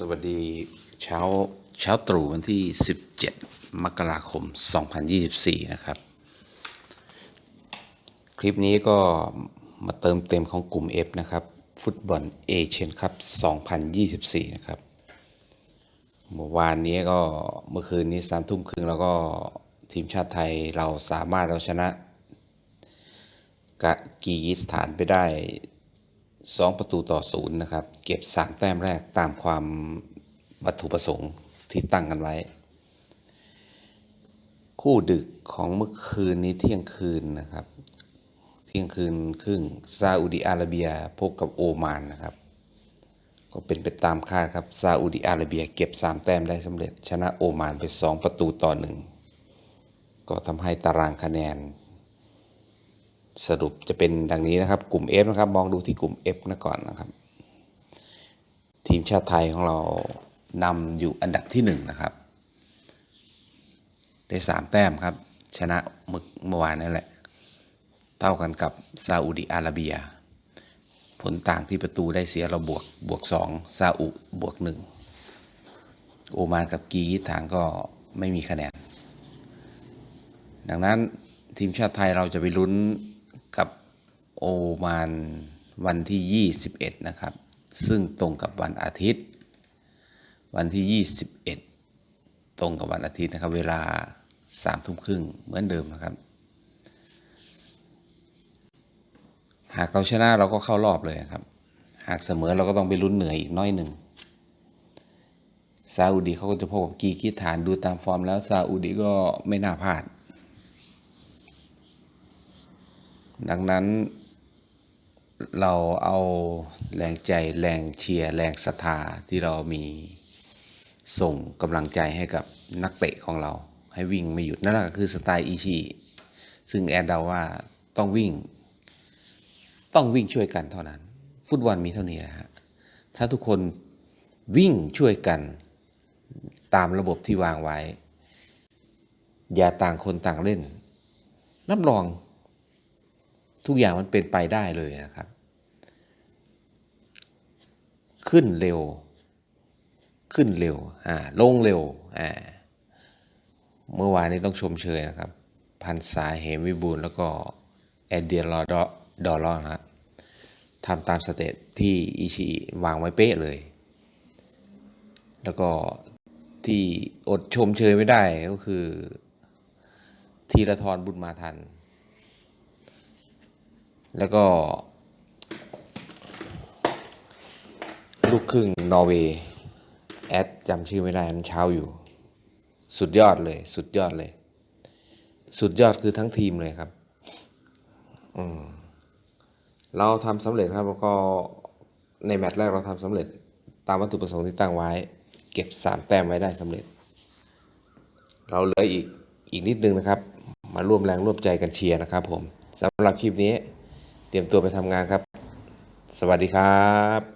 สวัสดีเช้าเช้าตรู่วันที่ 17 มกราคม 2024 นะครับ คลิปนี้ก็มาเติมเต็มของกลุ่ม F นะครับ ฟุตบอลเอเชียนคัพ 2024 นะครับ เมื่อวานนี้ก็เมื่อคืนนี้สามทุ่มครึ่งแล้วก็ทีมชาติไทยเราสามารถเราชนะกะกีกิสถานไปได้ 2 ประตูต่อศูนย์นะครับ เก็บ 3 แต้มแรกตามความวัตถุประสงค์ที่ตั้งกันไว้ คู่ดึกของเมื่อคืนนี้เที่ยงคืนนะครับ เที่ยงคืนครึ่งซาอุดิอาระเบียพบกับโอมานนะครับ ก็เป็นไปตามคาดครับซาอุดิอาระเบียเก็บ 3 แต้มได้สำเร็จ ชนะโอมานไป 2 ประตูต่อหนึ่งก็ทำให้ตารางคะแนน สรุปจะเป็นดังนี้นะครับ กลุ่ม F นะครับ มองดูที่กลุ่ม F นะก่อนนะครับ ทีมชาติไทยของเรานำอยู่อันดับที่หนึ่งนะครับ ได้สามแต้มครับ ชนะเมื่อวานนั่นแหละ เท่ากันกับซาอุดิอาระเบีย ผลต่างที่ประตูได้เสียเราบวกบวกสองซาอุบวกหนึ่งโอมานกับกีกิสถานก็ไม่มีคะแนน ดังนั้นทีมชาติไทยเราจะไปลุ้น กับโอมานวันที่ 21 นะครับ ซึ่งตรงกับวันอาทิตย์ วันที่ 21 ตรงกับวันอาทิตย์นะครับ เวลา3ทุ่มครึ่งเหมือนเดิมนะครับ หากเราชนะเราก็เข้ารอบเลยครับ หากเสมอเราก็ต้องไปลุ้นเหนื่อยอีกน้อยหนึ่งซาอุดีเขาก็จะพบกับกีกิสถานดูตามฟอร์มแล้วซาอุดีก็ไม่น่าพลาด ดังนั้นเราเอาแรงใจแรงเชียร์แรงศรัทธาที่เรามีส่งกำลังใจให้กับนักเตะของเรา ให้วิ่งไม่หยุดนั่นแหละก็คือสไตล์อีชีซึ่งแอดเดาว่าต้องวิ่ง ต้องวิ่งช่วยกันเท่านั้น ฟุตบอลมีเท่านี้นะฮะถ้าทุกคนวิ่งช่วยกันตามระบบที่วางไว้ อย่าต่างคนต่างเล่น รับรอง ทุกอย่างมันเป็นไปได้เลยนะครับ ขึ้นเร็ว ขึ้นเร็วอ่าลงเร็วอ่าเมื่อวานนี้ต้องชมเชยนะครับ พันษาเหมวิบูลแล้วก็แอดเดียรอดอดอลอนครับทำตามสเตตที่อิชิวางไว้เป๊ะเลย แล้วก็ที่อดชมเชยไม่ได้ก็คือ ทีละทรบุญมาทัน แล้วก็ ลูกครึ่งนอร์เวย์แอดจำชื่อไม่ได้มันเช้าอยู่ สุดยอดเลย สุดยอดเลย สุดยอดคือทั้งทีมเลยครับเราทำสำเร็จครับแล้วก็ในแมตช์แรกเราทำสำเร็จ ตามวัตถุประสงค์ที่ตั้งไว้ เก็บสามแต้มไว้ได้สำเร็จ เราเหลืออีกอีกนิดนึงนะครับ มาร่วมแรงร่วมใจกันเชียร์นะครับผมสำหรับคลิปนี้ เตรียมตัวไปทำงานครับ สวัสดีครับ